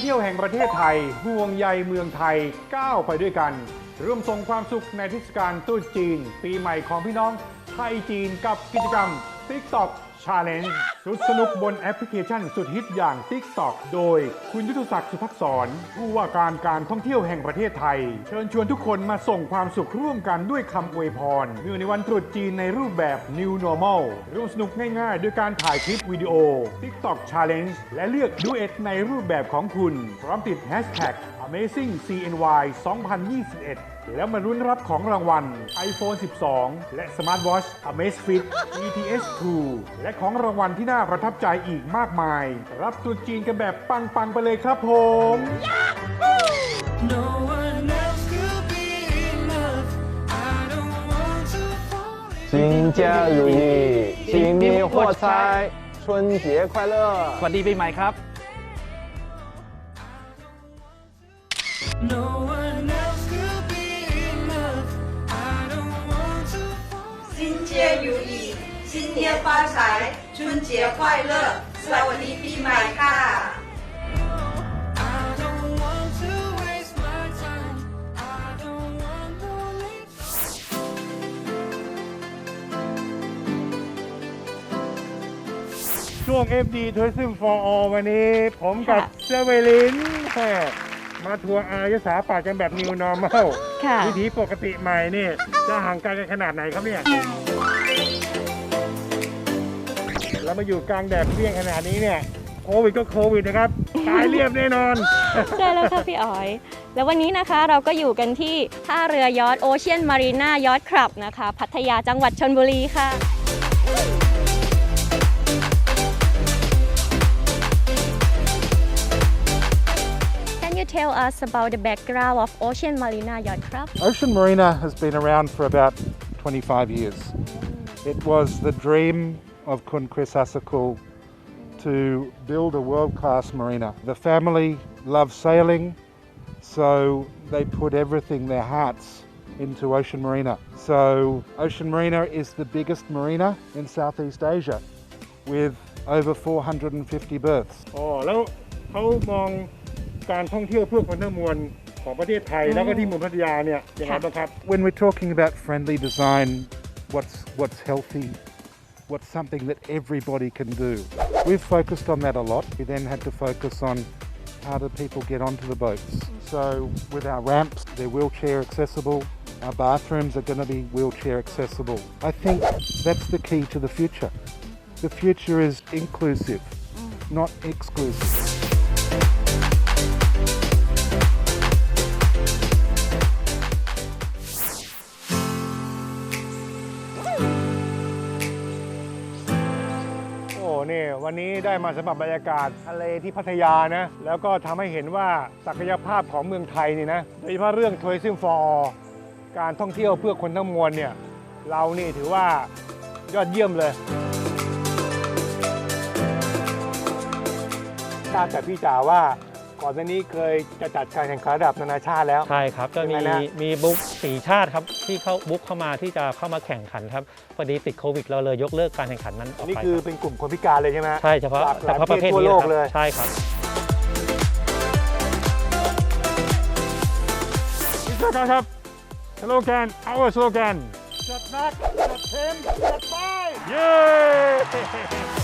เที่ยวแห่งประเทศไทย ห่วงใยเมืองไทยก้าวไปด้วยกัน ร่วมส่งความสุขในเทศกาลตรุษจีน ปีใหม่ของพี่น้องไทยจีนกับกิจกรรม TikTok Challenge สุดสนุกบนแอปพลิเคชันสุดฮิตอย่าง TikTok โดยคุณยุทธศักดิ์สุภักษรผู้ว่าการการท่องเที่ยวแห่งประเทศไทย เชิญชวนทุกคนมาส่งความสุขร่วมกันด้วยคำอวยพรเนื่องในวันตรุษจีนในรูปแบบ New Normal ร่วมสนุกง่ายๆ ด้วยการถ่ายคลิปวิดีโอ TikTok Challenge และเลือกดูเอ็ดในรูปแบบของคุณ พร้อมติด Hashtag Amazing CNY 2021 แล้วมารุ้นรับของรางวัล iPhone 12 และ Smart Watch Amazfit ETS 2 และของรางวัลที่น่าประทับใจอีกมากมาย รับตรุษจีนกันแบบปัง ๆ ไปเลยครับผม No one else could be enough. I don't want to fall in 新家如意，新年发财，春节快乐！ สวัสดีปีใหม่ครับ No fall 新年如意，新年发财，春节快乐，สวัสดีปีใหม่ค่ะ I don't want to waste my time. I don't want no late ช่วง FD Tourism for All วันนี้ ผมกับเซเวลินแ ม่มาทัวร์อารยสาป่ากันแบบ New Normal ค่ะ วิถีปกติใหม่นี่จะห่างไกลกันขนาดไหนครับเนี่ยเรามาอยู่กลางแดดเปรี้ยงขนาดนี้เนี่ยโควิดก็โควิดนะครับตายเรียบแน่นอน ใช่แล้วค่ะพี่อ๋อย แล้ววันนี้นะคะเราก็อยู่กันที่ท่าเรือยอทโอเชียนมารีนายอทคลับนะคะ พัทยาจังหวัดชนบุรีค่ะ us about the background of Ocean Marina Yacht Club? Ocean Marina has been around for about 25 years. It was the dream of Kun Chris Asakul to build a world class marina. The family loved sailing, so they put everything, their hearts, into Ocean Marina. So, Ocean Marina is the biggest marina in Southeast Asia with over 450 berths. อ๋อแล้วเขามอง การท่องเที่ยวเพื่อคนทั้งมวลของประเทศไทย แล้วก็ที่เมืองพัทยาเนี่ยยังไงบ้างครับ when we're talking about friendly design, what's what's healthy, what's something that everybody can do. We've focused on that a lot. We then had to focus on how do people get onto the boats. So with our ramps, they're wheelchair accessible. Our bathrooms are going to be wheelchair accessible. I think that's the key to the future. The future is inclusive, not exclusive. นี่วันนี้ได้มาสัมผัสบรรยากาศทะเลที่พัทยานะ แล้วก็ทำให้เห็นว่าศักยภาพของเมืองไทยนี่นะโดยเฉพาะเรื่อง Tourism for All การท่องเที่ยวเพื่อคนทั้งมวลเนี่ยเรานี่ถือว่ายอดเยี่ยมเลยทราบแต่พี่จ๋าว่า ก่อนหน้านี้เคยจะจัดการแข่งขันระดับนานาชาติแล้ว ใช่ครับก็เป็นมีไงนะ มีบุ๊กสี่ชาติครับที่เข้าบุ๊กเข้ามาที่จะเข้ามาแข่งขันครับพอดีติดโควิด เราเลยยกเลิกการแข่งขันนั้นออัอนกนี้ไปคือครับเป็นกลุ่มคนพิการเลยใช่ไหมใช่เฉพาะหลากหเฉลายพาะประเภททั่วนี้โลนะกคเลยรับใช่ครับพิธีการครับสโลแกน our slogan จัดหนักจัดเต็มจัดไป เย้